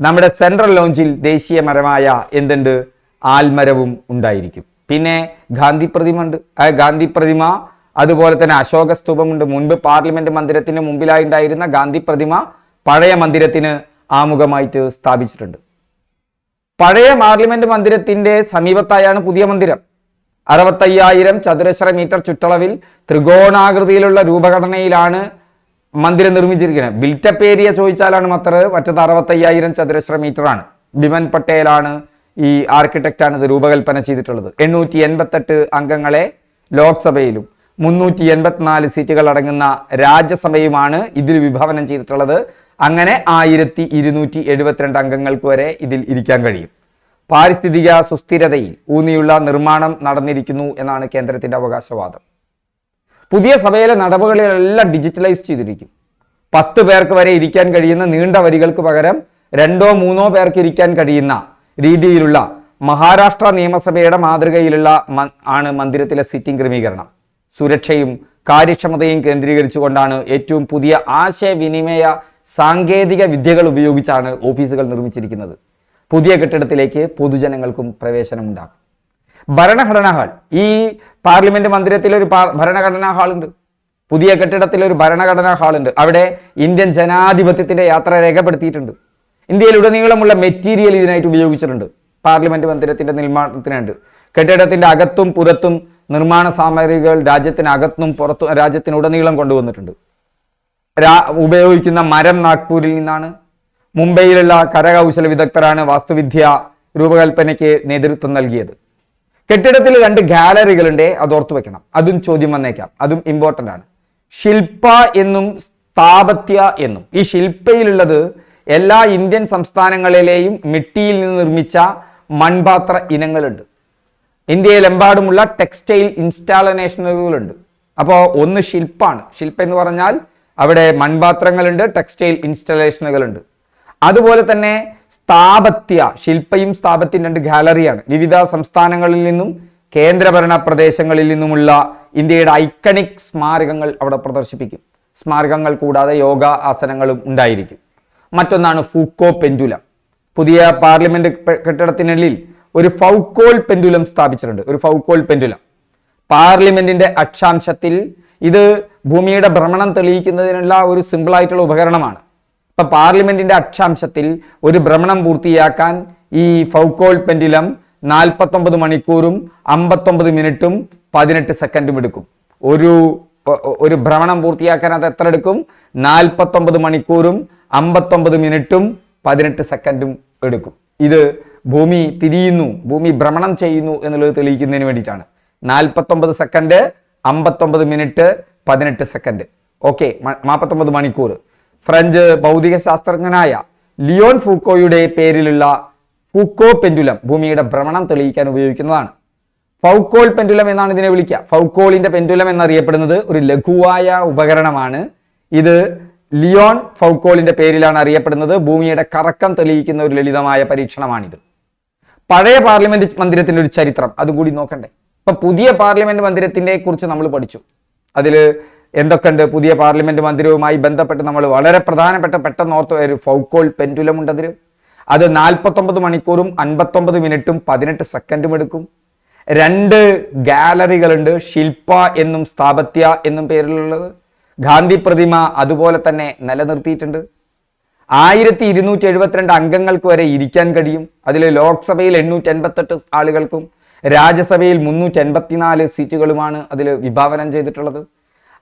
നമ്മുടെ സെൻട്രൽ ലോഞ്ചിൽ ദേശീയ മരമായ എന്തുണ്ട്? ആൽമരവും ഉണ്ടായിരിക്കും. പിന്നെ ഗാന്ധി പ്രതിമ ഉണ്ട് ഗാന്ധി പ്രതിമ അതുപോലെ തന്നെ അശോക സ്തൂപമുണ്ട് മുൻപ് പാർലമെന്റ് മന്ദിരത്തിന് മുമ്പിലായി ഉണ്ടായിരുന്ന ഗാന്ധി പ്രതിമ പഴയ മന്ദിരത്തിന് ആമുഖമായിട്ട് സ്ഥാപിച്ചിട്ടുണ്ട്. പഴയ പാർലമെന്റ് മന്ദിരത്തിന്റെ സമീപത്തായാണ് പുതിയ മന്ദിരം. അറുപത്തയ്യായിരം ചതുരശ്ര മീറ്റർ ചുറ്റളവിൽ ത്രികോണാകൃതിയിലുള്ള രൂപഘടനയിലാണ് മന്ദിരം നിർമ്മിച്ചിരിക്കുന്നത്. ബിൽറ്റപ്പ് ഏരിയ ചോദിച്ചാലാണ് മത്ര മറ്റത് അറുപത്തയ്യായിരം ചതുരശ്ര മീറ്റർ ആണ് ബിമൻ പട്ടേലാണ് ഈ ആർക്കിടെക്റ്റാണ് ഇത് രൂപകൽപ്പന ചെയ്തിട്ടുള്ളത്. എണ്ണൂറ്റി എൺപത്തെട്ട് അംഗങ്ങളെ ലോക്സഭയിലും മുന്നൂറ്റി എൺപത്തിനാല് സീറ്റുകൾ അടങ്ങുന്ന രാജ്യസഭയുമാണ് ഇതിൽ വിഭാവനം ചെയ്തിട്ടുള്ളത്. അങ്ങനെ ആയിരത്തി ഇരുന്നൂറ്റി എഴുപത്തിരണ്ട് അംഗങ്ങൾക്ക് വരെ ഇതിൽ ഇരിക്കാൻ കഴിയും. പാരിസ്ഥിതിക സുസ്ഥിരതയിൽ ഊന്നിയുള്ള നിർമ്മാണം നടന്നിരിക്കുന്നു എന്നാണ് കേന്ദ്രത്തിന്റെ അവകാശവാദം. പുതിയ സഭയിലെ നടപടികളെല്ലാം ഡിജിറ്റലൈസ് ചെയ്തിരിക്കും. പത്ത് പേർക്ക് വരെ ഇരിക്കാൻ കഴിയുന്ന നീണ്ട വരികൾക്ക് പകരം രണ്ടോ മൂന്നോ പേർക്ക് ഇരിക്കാൻ കഴിയുന്ന രീതിയിലുള്ള മഹാരാഷ്ട്ര നിയമസഭയുടെ മാതൃകയിലുള്ള ആണ് മന്ദിരത്തിലെ സിറ്റിംഗ് ക്രമീകരണം. സുരക്ഷയും കാര്യക്ഷമതയും കേന്ദ്രീകരിച്ചുകൊണ്ടാണ് ഏറ്റവും പുതിയ ആശയവിനിമയ സാങ്കേതിക വിദ്യകൾ ഉപയോഗിച്ചാണ് ഓഫീസുകൾ നിർമ്മിച്ചിരിക്കുന്നത്. പുതിയ കെട്ടിടത്തിലേക്ക് പൊതുജനങ്ങൾക്കും പ്രവേശനമുണ്ടാകും. ഭരണഘടനാ ഹാൾ. ഈ പാർലമെന്റ് മന്ദിരത്തിൽ ഒരു ഭരണഘടനാ ഹാൾ ഉണ്ട്. പുതിയ കെട്ടിടത്തിൽ ഒരു ഭരണഘടനാ ഹാൾ ഉണ്ട്. അവിടെ ഇന്ത്യൻ ജനാധിപത്യത്തിന്റെ യാത്ര രേഖപ്പെടുത്തിയിട്ടുണ്ട്. ഇന്ത്യയിൽ ഉടനീളമുള്ള മെറ്റീരിയൽ ഇതിനായിട്ട് ഉപയോഗിച്ചിട്ടുണ്ട്. പാർലമെന്റ് മന്ദിരത്തിന്റെ നിർമ്മാണത്തിനുണ്ട്. കെട്ടിടത്തിന്റെ അകത്തും പുറത്തും നിർമ്മാണ സാമഗ്രികൾ രാജ്യത്തിനകത്തും പുറത്തും രാജ്യത്തിനുടനീളം കൊണ്ടുവന്നിട്ടുണ്ട്. ഉപയോഗിക്കുന്ന മരം നാഗ്പൂരിൽ നിന്നാണ്. മുംബൈയിലുള്ള കരകൗശല വിദഗ്ധരാണ് വാസ്തുവിദ്യ രൂപകൽപ്പനയ്ക്ക് നേതൃത്വം നൽകിയത്. കെട്ടിടത്തിൽ രണ്ട് ഗാലറികളുണ്ട് അത് ഓർത്തു വെക്കണം. അതും ചോദ്യം വന്നേക്കാം. അതും ഇമ്പോർട്ടന്റ് ആണ്. ശില്പ എന്നും സ്ഥാപത്യ എന്നും. ഈ ശില്പയിലുള്ളത് എല്ലാ ഇന്ത്യൻ സംസ്ഥാനങ്ങളിലെയും മിട്ടിയിൽ നിന്ന് നിർമ്മിച്ച മൺപാത്ര ഇനങ്ങളുണ്ട്. ഇന്ത്യയിലെമ്പാടുമുള്ള ടെക്സ്റ്റൈൽ ഇൻസ്റ്റാളനേഷനുകളുണ്ട്. അപ്പോൾ ഒന്ന് ശില്പാണ്. ശില്പം എന്ന് പറഞ്ഞാൽ അവിടെ മൺപാത്രങ്ങളുണ്ട് ടെക്സ്റ്റൈൽ ഇൻസ്റ്റലേഷനുകളുണ്ട് അതുപോലെ തന്നെ സ്ഥാപത്യ ശില്പയും സ്ഥാപത്യം രണ്ട് ഗാലറിയാണ് വിവിധ സംസ്ഥാനങ്ങളിൽ നിന്നും കേന്ദ്രഭരണ പ്രദേശങ്ങളിൽ നിന്നുമുള്ള ഇന്ത്യയുടെ ഐക്കണിക് സ്മാരകങ്ങൾ അവിടെ പ്രദർശിപ്പിക്കും. സ്മാരകങ്ങൾ കൂടാതെ യോഗ ആസനങ്ങളും ഉണ്ടായിരിക്കും. മറ്റൊന്നാണ് ഫൂക്കോ പെൻഡുലം. പുതിയ പാർലമെന്റ് കെട്ടിടത്തിനുള്ളിൽ ഒരു ഫൗക്കോൾ പെൻഡുലം സ്ഥാപിച്ചിട്ടുണ്ട്. ഒരു ഫൗക്കോൾ പെൻഡുലം. പാർലമെന്റിന്റെ അക്ഷാംശത്തിൽ ഇത് ഭൂമിയുടെ ഭ്രമണം തെളിയിക്കുന്നതിനുള്ള ഒരു സിമ്പിളായിട്ടുള്ള ഉപകരണമാണ്. ഇപ്പം പാർലമെന്റിന്റെ അക്ഷാംശത്തിൽ ഒരു ഭ്രമണം പൂർത്തിയാക്കാൻ ഈ ഫൗക്കോൾ പെൻഡിലം നാൽപ്പത്തൊമ്പത് മണിക്കൂറും അമ്പത്തൊമ്പത് മിനിറ്റും പതിനെട്ട് സെക്കൻഡും എടുക്കും. ഒരു ഒരു ഭ്രമണം പൂർത്തിയാക്കാൻ അത് എത്ര എടുക്കും? നാൽപ്പത്തൊമ്പത് മണിക്കൂറും അമ്പത്തൊമ്പത് മിനിറ്റും പതിനെട്ട് സെക്കൻഡും എടുക്കും. ഇത് ഭൂമി തിരിയുന്നു ഭൂമി ഭ്രമണം ചെയ്യുന്നു എന്നുള്ളത് തെളിയിക്കുന്നതിന് വേണ്ടിയിട്ടാണ്. നാൽപ്പത്തൊമ്പത് സെക്കൻഡ് അമ്പത്തൊമ്പത് മിനിറ്റ് പതിനെട്ട് സെക്കൻഡ്. ഓക്കെ നാൽപ്പത്തൊമ്പത് മണിക്കൂർ. ഫ്രഞ്ച് ഭൗതിക ശാസ്ത്രജ്ഞനായ ലിയോൺ ഫൂക്കോയുടെ പേരിലുള്ള ഫൂക്കോ പെൻഡുലം ഭൂമിയുടെ ഭ്രമണം തെളിയിക്കാൻ ഉപയോഗിക്കുന്നതാണ്. ഫൗക്കോൾ പെൻഡുലം എന്നാണ് ഇതിനെ വിളിക്കുക. ഫൗക്കോളിന്റെ പെൻഡുലം എന്നറിയപ്പെടുന്നത് ഒരു ലഘുവായ ഉപകരണമാണ്. ഇത് ലിയോൺ ഫൗക്കോളിന്റെ പേരിലാണ് അറിയപ്പെടുന്നത്. ഭൂമിയുടെ കറക്കം തെളിയിക്കുന്ന ഒരു ലളിതമായ പരീക്ഷണമാണിത്. പഴയ പാർലമെന്റ് മന്ദിരത്തിന്റെ ഒരു ചരിത്രം അതും കൂടി നോക്കണ്ടേ? ഇപ്പൊ പുതിയ പാർലമെന്റ് മന്ദിരത്തിനെ കുറിച്ച് നമ്മൾ പഠിച്ചു. അതിൽ എന്തൊക്കെയുണ്ട് പുതിയ പാർലമെന്റ് മന്ദിരവുമായി ബന്ധപ്പെട്ട് നമ്മൾ വളരെ പ്രധാനപ്പെട്ട പെട്ടെന്ന് ഓർത്ത് ഒരു ഫൗക്കോൾ പെൻഡുലം ഉണ്ട് അതിൽ. അത് നാൽപ്പത്തൊമ്പത് മണിക്കൂറും അൻപത്തൊമ്പത് മിനിറ്റും പതിനെട്ട് സെക്കൻഡും എടുക്കും. രണ്ട് ഗാലറികളുണ്ട് ശില്പ എന്നും സ്ഥാപത്യ എന്നും പേരിലുള്ളത്. ഗാന്ധി പ്രതിമ അതുപോലെ തന്നെ നിലനിർത്തിയിട്ടുണ്ട്. ആയിരത്തി ഇരുന്നൂറ്റി എഴുപത്തിരണ്ട് അംഗങ്ങൾക്ക് വരെ ഇരിക്കാൻ കഴിയും. അതിൽ ലോക്സഭയിൽ എണ്ണൂറ്റി എൺപത്തെട്ട് ആളുകൾക്കും രാജ്യസഭയിൽ മുന്നൂറ്റി എൺപത്തിനാല് സീറ്റുകളുമാണ് അതിൽ വിഭാവനം ചെയ്തിട്ടുള്ളത്.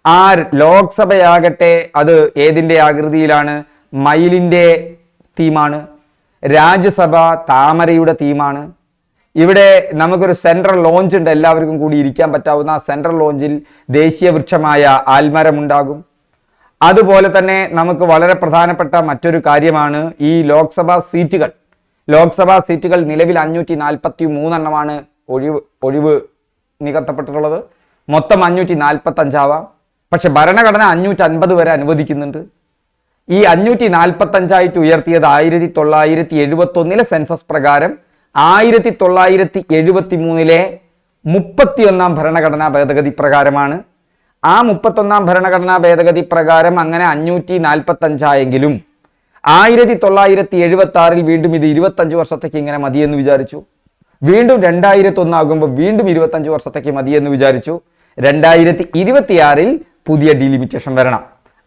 ആ ലോക്സഭയാകട്ടെ അത് ഏതിന്റെ ആകൃതിയിലാണ്? മയിലിന്റെ തീമാണ്. രാജ്യസഭ താമരയുടെ തീമാണ്. ഇവിടെ നമുക്കൊരു സെൻട്രൽ ലോഞ്ച് ഉണ്ട്. എല്ലാവർക്കും കൂടി ഇരിക്കാൻ പറ്റാവുന്ന ആ സെൻട്രൽ ലോഞ്ചിൽ ദേശീയ വൃക്ഷമായ ആൽമരമുണ്ടാകും. അതുപോലെ തന്നെ നമുക്ക് വളരെ പ്രധാനപ്പെട്ട മറ്റൊരു കാര്യമാണ് ഈ ലോക്സഭാ സീറ്റുകൾ. ലോക്സഭാ സീറ്റുകൾ നിലവിൽ അഞ്ഞൂറ്റി നാൽപ്പത്തി മൂന്നെണ്ണമാണ് ഒഴിവ് ഒഴിവ് നികത്തപ്പെട്ടിട്ടുള്ളത് മൊത്തം അഞ്ഞൂറ്റി നാൽപ്പത്തി അഞ്ചാവാം പക്ഷെ ഭരണഘടന അഞ്ഞൂറ്റി അൻപത് വരെ അനുവദിക്കുന്നുണ്ട്. ഈ അഞ്ഞൂറ്റി നാൽപ്പത്തി അഞ്ചായിട്ട് ഉയർത്തിയത് ആയിരത്തി തൊള്ളായിരത്തി എഴുപത്തി ഒന്നിലെ സെൻസസ് പ്രകാരം ആയിരത്തി തൊള്ളായിരത്തി എഴുപത്തി മൂന്നിലെ മുപ്പത്തിയൊന്നാം ഭരണഘടനാ ഭേദഗതി പ്രകാരമാണ്. ആ മുപ്പത്തൊന്നാം ഭരണഘടനാ ഭേദഗതി പ്രകാരം അങ്ങനെ അഞ്ഞൂറ്റി നാൽപ്പത്തി അഞ്ചായെങ്കിലും ആയിരത്തി തൊള്ളായിരത്തി എഴുപത്തി ആറിൽ വീണ്ടും ഇത് ഇരുപത്തഞ്ച് വർഷത്തേക്ക് ഇങ്ങനെ മതിയെന്ന് വിചാരിച്ചു. വീണ്ടും രണ്ടായിരത്തി ഒന്നാകുമ്പോൾ വീണ്ടും ഇരുപത്തഞ്ച് വർഷത്തേക്ക് എന്ന് വിചാരിച്ചു. രണ്ടായിരത്തി ഇരുപത്തിയാറിൽ പുതിയ ഡിലിമിറ്റേഷൻ വരണം.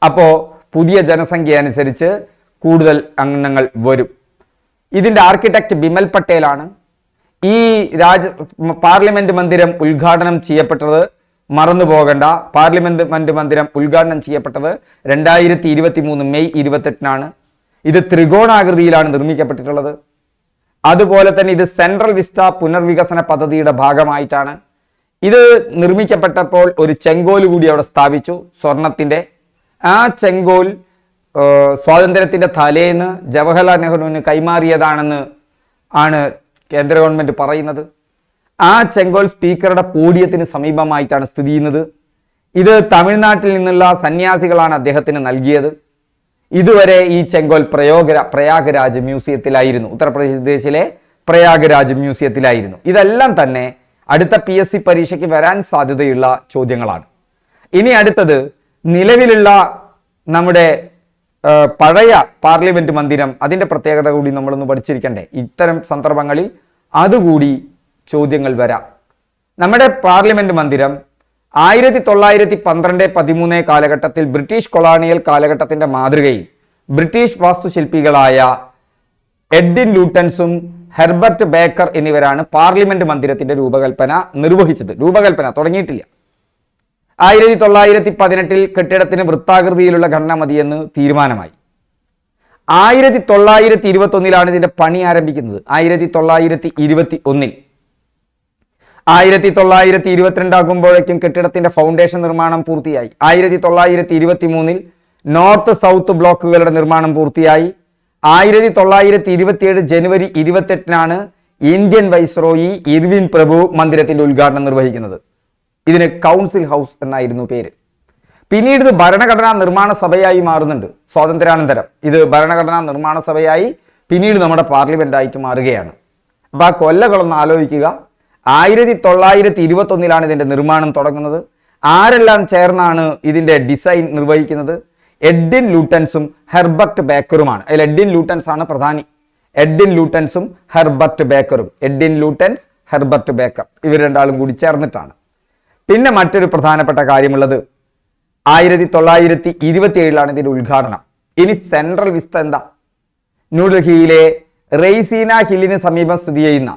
അപ്പോൾ പുതിയ ജനസംഖ്യ അനുസരിച്ച് കൂടുതൽ അംഗങ്ങൾ വരും. ഇതിന്റെ ആർക്കിടെക്ട് ബിമൽ പട്ടേലാണ്. ഈ രാജ പാർലമെന്റ് മന്ദിരം ഉദ്ഘാടനം ചെയ്യപ്പെട്ടത് മറന്നു പോകണ്ട. പാർലമെന്റ് മന്ദിരം ഉദ്ഘാടനം ചെയ്യപ്പെട്ടത് രണ്ടായിരത്തി ഇരുപത്തി മൂന്ന് മെയ് ഇരുപത്തെട്ടിനാണ്. ഇത് ത്രികോണാകൃതിയിലാണ് നിർമ്മിക്കപ്പെട്ടിട്ടുള്ളത്. അതുപോലെ തന്നെ ഇത് സെൻട്രൽ വിസ്റ്റ പുനർവികസന പദ്ധതിയുടെ ഭാഗമായിട്ടാണ്. ഇത് നിർമ്മിക്കപ്പെട്ടപ്പോൾ ഒരു ചെങ്കോൽ കൂടി അവിടെ സ്ഥാപിച്ചു സ്വർണത്തിന്റെ ആ ചെങ്കോൽ സ്വാതന്ത്ര്യത്തിന്റെ തലേന്ന് ജവഹർലാൽ നെഹ്റുവിന് കൈമാറിയതാണെന്ന് ആണ് കേന്ദ്ര ഗവൺമെന്റ് പറയുന്നത്. ആ ചെങ്കോൽ സ്പീക്കറുടെ പോഡിയത്തിന് സമീപമായിട്ടാണ് സ്ഥിതി ചെയ്യുന്നത്. ഇത് തമിഴ്നാട്ടിൽ നിന്നുള്ള സന്യാസികളാണ് അദ്ദേഹത്തിന് നൽകിയത്. ഇതുവരെ ഈ ചെങ്കോൽ പ്രയോഗ പ്രയാഗരാജ് മ്യൂസിയത്തിലായിരുന്നു. ഉത്തർപ്രദേശിലെ പ്രയാഗരാജ് മ്യൂസിയത്തിലായിരുന്നു. ഇതെല്ലാം തന്നെ അടുത്ത പി എസ് സി പരീക്ഷയ്ക്ക് വരാൻ സാധ്യതയുള്ള ചോദ്യങ്ങളാണ്. ഇനി അടുത്തത് നിലവിലുള്ള നമ്മുടെ പഴയ പാർലമെന്റ് മന്ദിരം അതിന്റെ പ്രത്യേകത കൂടി നമ്മളൊന്ന് പഠിച്ചിരിക്കണ്ടേ. ഇത്തരം സന്ദർഭങ്ങളിൽ അതുകൂടി ചോദ്യങ്ങൾ വരാം. നമ്മുടെ പാർലമെന്റ് മന്ദിരം ആയിരത്തി തൊള്ളായിരത്തി പന്ത്രണ്ട് പതിമൂന്ന് കാലഘട്ടത്തിൽ ബ്രിട്ടീഷ് കൊളോണിയൽ കാലഘട്ടത്തിന്റെ മാതൃകയിൽ ബ്രിട്ടീഷ് വാസ്തുശില്പികളായ എഡ്വിൻ ലൂട്ടൻസും ഹെർബർട്ട് ബേക്കർ എന്നിവരാണ് പാർലമെന്റ് മന്ദിരത്തിന്റെ രൂപകൽപ്പന നിർവഹിച്ചത്. രൂപകൽപ്പന തുടങ്ങിയിട്ടില്ല. ആയിരത്തി തൊള്ളായിരത്തി പതിനെട്ടിൽ കെട്ടിടത്തിന് വൃത്താകൃതിയിലുള്ള ഘടന മതിയെന്ന് തീരുമാനമായി. ആയിരത്തി തൊള്ളായിരത്തി ഇരുപത്തി ഒന്നിലാണ് ഇതിന്റെ പണി ആരംഭിക്കുന്നത്. ആയിരത്തി തൊള്ളായിരത്തി ഇരുപത്തി ഒന്നിൽ ആയിരത്തി തൊള്ളായിരത്തി ഇരുപത്തിരണ്ടാകുമ്പോഴേക്കും കെട്ടിടത്തിന്റെ ഫൗണ്ടേഷൻ നിർമ്മാണം പൂർത്തിയായി. ആയിരത്തി തൊള്ളായിരത്തി ഇരുപത്തി മൂന്നിൽ നോർത്ത് സൗത്ത് ബ്ലോക്കുകളുടെ നിർമ്മാണം പൂർത്തിയായി. ആയിരത്തി തൊള്ളായിരത്തി ഇരുപത്തിയേഴ് ജനുവരി ഇരുപത്തെട്ടിനാണ് ഇന്ത്യൻ വൈസ്രോയി ഇർവിൻ പ്രഭു മന്ദിരത്തിന്റെ ഉദ്ഘാടനം നിർവഹിക്കുന്നത്. ഇതിന് കൗൺസിൽ ഹൗസ് എന്നായിരുന്നു പേര്. പിന്നീട് ഇത് ഭരണഘടനാ നിർമ്മാണ സഭയായി മാറുന്നുണ്ട്. സ്വാതന്ത്ര്യാനന്തരം. ഇത് ഭരണഘടനാ നിർമ്മാണ സഭയായി പിന്നീട് നമ്മുടെ പാർലമെന്റ് ആയിട്ട് മാറുകയാണ്. അപ്പൊ ആ കൊല്ലകളൊന്ന് ആലോചിക്കുക. ആയിരത്തി തൊള്ളായിരത്തി ഇരുപത്തി ഒന്നിലാണ് ഇതിന്റെ നിർമ്മാണം തുടങ്ങുന്നത്. ആരെല്ലാം ചേർന്നാണ് ഇതിന്റെ ഡിസൈൻ നിർവഹിക്കുന്നത്? എഡ്വിൻ ലൂട്ടൻസും ഹെർബർട്ട് ബേക്കറുമാണ്. അതിൽ എഡ്വിൻ ലൂട്ടൻസ് ആണ് പ്രധാനി. എഡ്വിൻ ലൂട്ടൻസും ഹെർബർട്ട് ബേക്കറും. എഡ്വിൻ ലൂട്ടൻസ് ഹെർബർട്ട് ബേക്കർ ഇവർ രണ്ടാളും കൂടി ചേർന്നിട്ടാണ്. പിന്നെ മറ്റൊരു പ്രധാനപ്പെട്ട കാര്യമുള്ളത് ആയിരത്തി തൊള്ളായിരത്തി ഇരുപത്തി ഏഴിലാണ് ഇതിന്റെ ഉദ്ഘാടനം. ഇനി സെൻട്രൽ വിസ്ത എന്താ? ന്യൂഡൽഹിയിലെ റെയ്സീന ഹില്ലിന് സമീപം സ്ഥിതി ചെയ്യുന്ന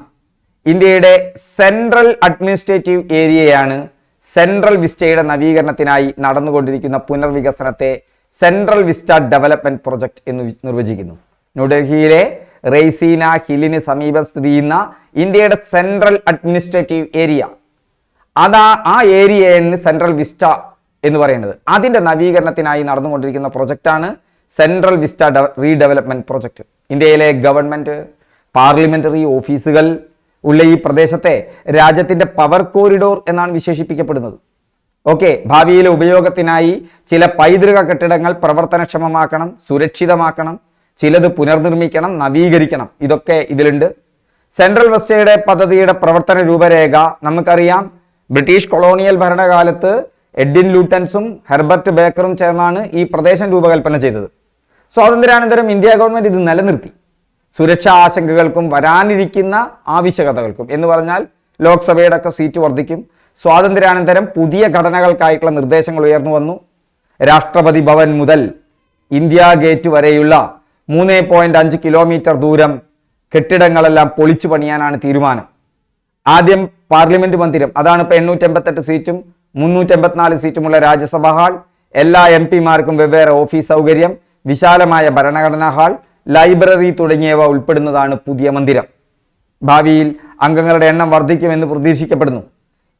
ഇന്ത്യയുടെ സെൻട്രൽ അഡ്മിനിസ്ട്രേറ്റീവ് ഏരിയയാണ് സെൻട്രൽ വിസ്റ്റയുടെ നവീകരണത്തിനായി നടന്നുകൊണ്ടിരിക്കുന്ന പുനർവികസനത്തെ സെൻട്രൽ വിസ്റ്റ ഡെവലപ്മെന്റ് പ്രൊജക്ട് എന്ന് നിർവചിക്കുന്നു. ന്യൂഡൽഹിയിലെ റെയ്സീന ഹില്ലിന് സമീപം സ്ഥിതി ചെയ്യുന്ന ഇന്ത്യയുടെ സെൻട്രൽ അഡ്മിനിസ്ട്രേറ്റീവ് ഏരിയ. അതാ ആ ഏരിയയാണ് സെൻട്രൽ വിസ്റ്റ എന്ന് പറയുന്നത്. അതിന്റെ നവീകരണത്തിനായി നടന്നുകൊണ്ടിരിക്കുന്ന പ്രൊജക്റ്റാണ് സെൻട്രൽ വിസ്റ്റ റീഡെവലപ്മെന്റ് പ്രൊജക്ട്. ഇന്ത്യയിലെ ഗവൺമെന്റ് പാർലമെന്ററി ഓഫീസുകൾ ഉള്ള ഈ പ്രദേശത്തെ രാജ്യത്തിന്റെ പവർ കോറിഡോർ എന്നാണ് വിശേഷിപ്പിക്കപ്പെടുന്നത്. ഓക്കെ ഭാവിയിലെ ഉപയോഗത്തിനായി ചില പൈതൃക കെട്ടിടങ്ങൾ പ്രവർത്തനക്ഷമമാക്കണം സുരക്ഷിതമാക്കണം ചിലത് പുനർനിർമ്മിക്കണം നവീകരിക്കണം. ഇതൊക്കെ ഇതിലുണ്ട്. സെൻട്രൽ വെസ്റ്റയുടെ പദ്ധതിയുടെ പ്രവർത്തന രൂപരേഖ നമുക്കറിയാം. ബ്രിട്ടീഷ് കൊളോണിയൽ ഭരണകാലത്ത് എഡ്വിൻ ലൂട്ടൻസും ഹെർബർട്ട് ബേക്കറും ചേർന്നാണ് ഈ പ്രദേശം രൂപകൽപ്പന ചെയ്തത്. സ്വാതന്ത്ര്യാനന്തരം ഇന്ത്യ ഗവൺമെന്റ് ഇത് നിലനിർത്തി. സുരക്ഷാ ആശങ്കകൾക്കും വരാനിരിക്കുന്ന ആവശ്യകതകൾക്കും. എന്ന് പറഞ്ഞാൽ ലോക്സഭയുടെ ഒക്കെ സീറ്റ് വർദ്ധിക്കും. സ്വാതന്ത്ര്യാനന്തരം പുതിയ ഘടനകൾക്കായിട്ടുള്ള നിർദ്ദേശങ്ങൾ ഉയർന്നു വന്നു. രാഷ്ട്രപതി ഭവൻ മുതൽ ഇന്ത്യ ഗേറ്റ് വരെയുള്ള മൂന്ന് പോയിന്റ് അഞ്ച് കിലോമീറ്റർ ദൂരം കെട്ടിടങ്ങളെല്ലാം പൊളിച്ചു പണിയാനാണ് തീരുമാനം. ആദ്യം പാർലമെന്റ് മന്ദിരം അതാണ് ഇപ്പൊ എണ്ണൂറ്റി എൺപത്തെട്ട് സീറ്റും മുന്നൂറ്റി എൺപത്തിനാല് സീറ്റുമുള്ള രാജ്യസഭാ ഹാൾ. എല്ലാ എം പിമാർക്കും വെവ്വേറെ ഓഫീസ് സൗകര്യം വിശാലമായ ഭരണഘടനാ ഹാൾ. ലൈബ്രറി തുടങ്ങിയവ ഉൾപ്പെടുന്നതാണ് പുതിയ മന്ദിരം. ഭാവിയിൽ അംഗങ്ങളുടെ എണ്ണം വർദ്ധിക്കുമെന്ന് പ്രതീക്ഷിക്കപ്പെടുന്നു.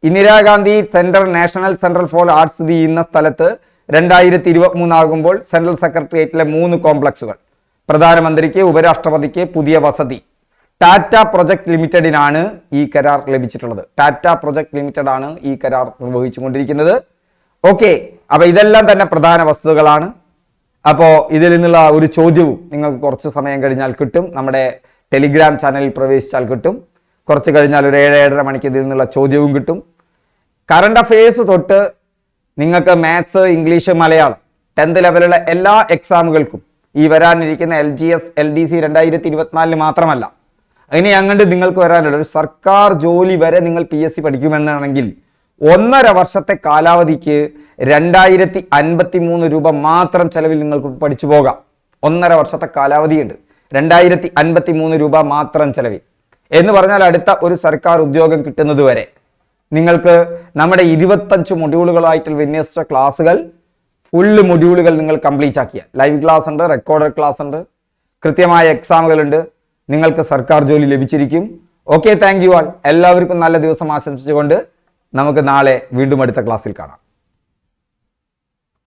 Indira Gandhi central national central for arts സ്ഥിതി ചെയ്യുന്ന സ്ഥലത്ത് രണ്ടായിരത്തി ഇരുപത്തി മൂന്നാകുമ്പോൾ സെൻട്രൽ സെക്രട്ടേറിയറ്റിലെ മൂന്ന് കോംപ്ലക്സുകൾ. പ്രധാനമന്ത്രിക്ക് ഉപരാഷ്ട്രപതിക്ക് പുതിയ വസതി. ടാറ്റ പ്രൊജക്ട് ലിമിറ്റഡിനാണ് ഈ കരാർ ലഭിച്ചിട്ടുള്ളത്. ടാറ്റ പ്രൊജക്ട് ലിമിറ്റഡ് ആണ് ഈ കരാർ നിർവഹിച്ചുകൊണ്ടിരിക്കുന്നത്. ഓക്കെ അപ്പൊ ഇതെല്ലാം തന്നെ പ്രധാന വസ്തുതകളാണ്. അപ്പോൾ ഇതിൽ നിന്നുള്ള ഒരു ചോദ്യവും നിങ്ങൾക്ക് കുറച്ച് സമയം കഴിഞ്ഞാൽ കിട്ടും. നമ്മുടെ ടെലിഗ്രാം ചാനലിൽ പ്രവേശിച്ചാൽ കിട്ടും. കുറച്ച് കഴിഞ്ഞാൽ ഒരു ഏഴ് ഏഴര മണിക്ക് ഇതിൽ നിന്നുള്ള ചോദ്യവും കിട്ടും. കറണ്ട് അഫയേഴ്സ് തൊട്ട് നിങ്ങൾക്ക് മാത്സ് ഇംഗ്ലീഷ് മലയാളം ടെൻത്ത് ലെവലുള്ള എല്ലാ എക്സാമുകൾക്കും ഈ വരാനിരിക്കുന്ന L G S L D C രണ്ടായിരത്തി ഇരുപത്തിനാലിന് മാത്രമല്ല ഇനി അങ്ങോട്ട് നിങ്ങൾക്ക് വരാനുള്ള ഒരു സർക്കാർ ജോലി വരെ നിങ്ങൾ പി എസ് സി പഠിക്കുമെന്നാണെങ്കിൽ ഒന്നര വർഷത്തെ കാലാവധിക്ക് രണ്ടായിരത്തി അൻപത്തി മൂന്ന് രൂപ മാത്രം ചെലവിൽ നിങ്ങൾക്ക് പഠിച്ചു പോകാം. ഒന്നര വർഷത്തെ കാലാവധിയുണ്ട്. രണ്ടായിരത്തി അൻപത്തി മൂന്ന് രൂപ മാത്രം ചെലവിൽ. എന്ന് പറഞ്ഞാൽ അടുത്ത ഒരു സർക്കാർ ഉദ്യോഗം കിട്ടുന്നത് വരെ. നിങ്ങൾക്ക് നമ്മുടെ ഇരുപത്തഞ്ച് മൊഡ്യൂളുകളായിട്ട് വിന്യസിച്ച ക്ലാസ്സുകൾ ഫുള്ള് മൊഡ്യൂളുകൾ നിങ്ങൾ കംപ്ലീറ്റ് ആക്കിയ ലൈവ് ക്ലാസ് ഉണ്ട് റെക്കോർഡഡ് ക്ലാസ് ഉണ്ട് കൃത്യമായ എക്സാമുകളുണ്ട് നിങ്ങൾക്ക് സർക്കാർ ജോലി ലഭിച്ചിരിക്കും. ഓക്കെ താങ്ക് യു ആൾ എല്ലാവർക്കും നല്ല ദിവസം ആശംസിച്ചുകൊണ്ട് നമുക്ക് നാളെ വീണ്ടും അടുത്ത ക്ലാസ്സിൽ കാണാം.